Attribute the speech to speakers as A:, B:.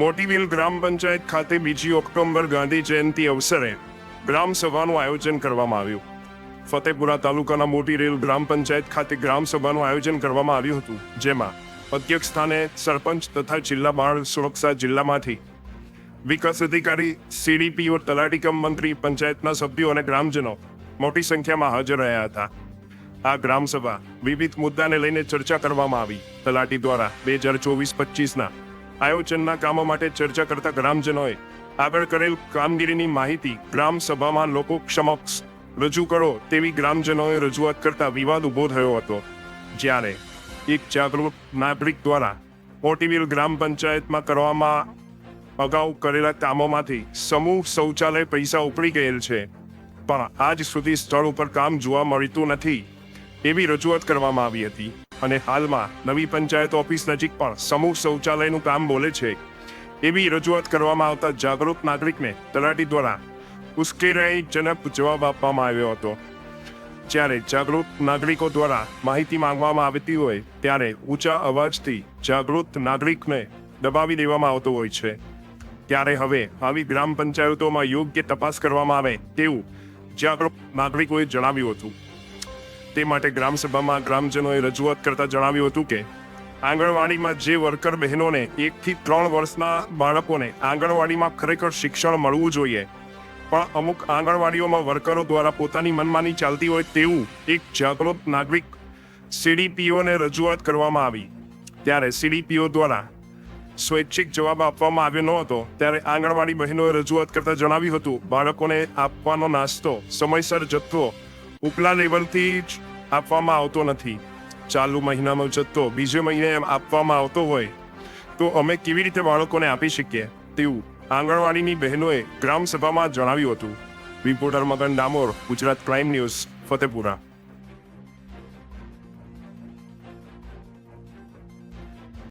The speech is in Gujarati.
A: મોટીવેલ ગ્રામ પંચાયત ખાતે બીજી ઓક્ટોબર ગાંધી જયંતિ અવસરે ગ્રામ સભાનું આયોજન કરવામાં આવ્યું. ફતેપુરા તાલુકાના મોટી રેલ ગ્રામ પંચાયત ખાતે ગ્રામ સભાનું આયોજન કરવામાં આવ્યું હતું, જેમાં અધ્યક્ષ સ્થાને સરપંચ તથા જિલ્લા બાળ સુરક્ષા જિલ્લામાંથી વિકાસ અધિકારી સીડીપીઓ તલાટી કમ મંત્રી, પંચાયતના સભ્યો અને ગ્રામજનો મોટી સંખ્યામાં હાજર રહ્યા હતા. આ ગ્રામસભા વિવિધ મુદ્દાને લઈને ચર્ચા કરવામાં આવી. તલાટી દ્વારા બે હજાર ચોવીસ પચીસના આયોજનના કામો માટે ચર્ચા કરતા ગ્રામજનોએ આગળ કરેલ કામગીરીની માહિતી ગ્રામ સભામાં લોકો સમક્ષ રજૂ કરો તેવી ગ્રામજનોએ રજૂઆત કરતા વિવાદ ઊભો થયો હતો. જ્યારે એક જાગૃત નાગરિક દ્વારા મોટીવીલ ગ્રામ પંચાયતમાં કરવામાં અગાઉ કરેલા કામોમાંથી સમૂહ શૌચાલય પૈસા ઉપડી ગયેલ છે. પણ આજ સુધી સ્થળ ઉપર કામ જોવા મળતું નથી એવી રજૂઆત કરવામાં આવી હતી. અને હાલમાં નવી પંચાયત ઓફિસ નજીક પણ સમૂહ શૌચાલયનું કામ બોલે છે. એવી રજૂઆત કરવામાં આવતા જાગૃત નાગરિકને તલાટી દ્વારા ઉશ્કેરણીજનક જવાબ આપવામાં આવ્યો હતો. જ્યારે જાગૃત નાગરિકો દ્વારા માહિતી માંગવામાં આવતી હોય, ત્યારે ઊંચા અવાજથી જાગૃત નાગરિકને દબાવી દેવામાં આવતો હોય છે. ત્યારે હવે આવી ગ્રામ પંચાયતોમાં યોગ્ય તપાસ કરવામાં આવે તેવું જાગૃત નાગરિકોએ જણાવ્યું હતું. તે માટે ગ્રામસભામાં ગ્રામજનોએ રજૂઆત કરતા જણાવ્યું હતું કે, આંગણવાડીમાં જે વર્કર બહેનોને એકથી ત્રણ વર્ષના બાળકોને આંગણવાડીમાં ખરેખર શિક્ષણ મળવું જોઈએ, પણ અમુક આંગણવાડીઓમાં વર્કરો દ્વારા પોતાની મનમાની ચાલતી હોય તેવું એક જાગૃત નાગરિક સીડીપીઓને રજૂઆત કરવામાં આવી. ત્યારે સીડીપીઓ દ્વારા સ્વૈચ્છિક જવાબ આપવામાં આવ્યો ન હતો, ત્યારે આંગણવાડી બહેનોએ રજૂઆત કરતા જણાવ્યું હતું, બાળકોને આપવાનો નાસ્તો સમયસર જથ્થો ઉપલા લેવલથી જ આપવામાં આવતો નથી. ચાલુ મહિનાનો જથ્થો બીજે મહિને એમ આપવામાં આવતો હોય. તો અમે કેવી રીતે બાળકોને આપી શકીએ? તેવું આંગણવાડીની બહેનોએ ગ્રામસભામાં જણાવ્યું હતું. Reporter Magan Damor, Gujarat crime news, Fatepura.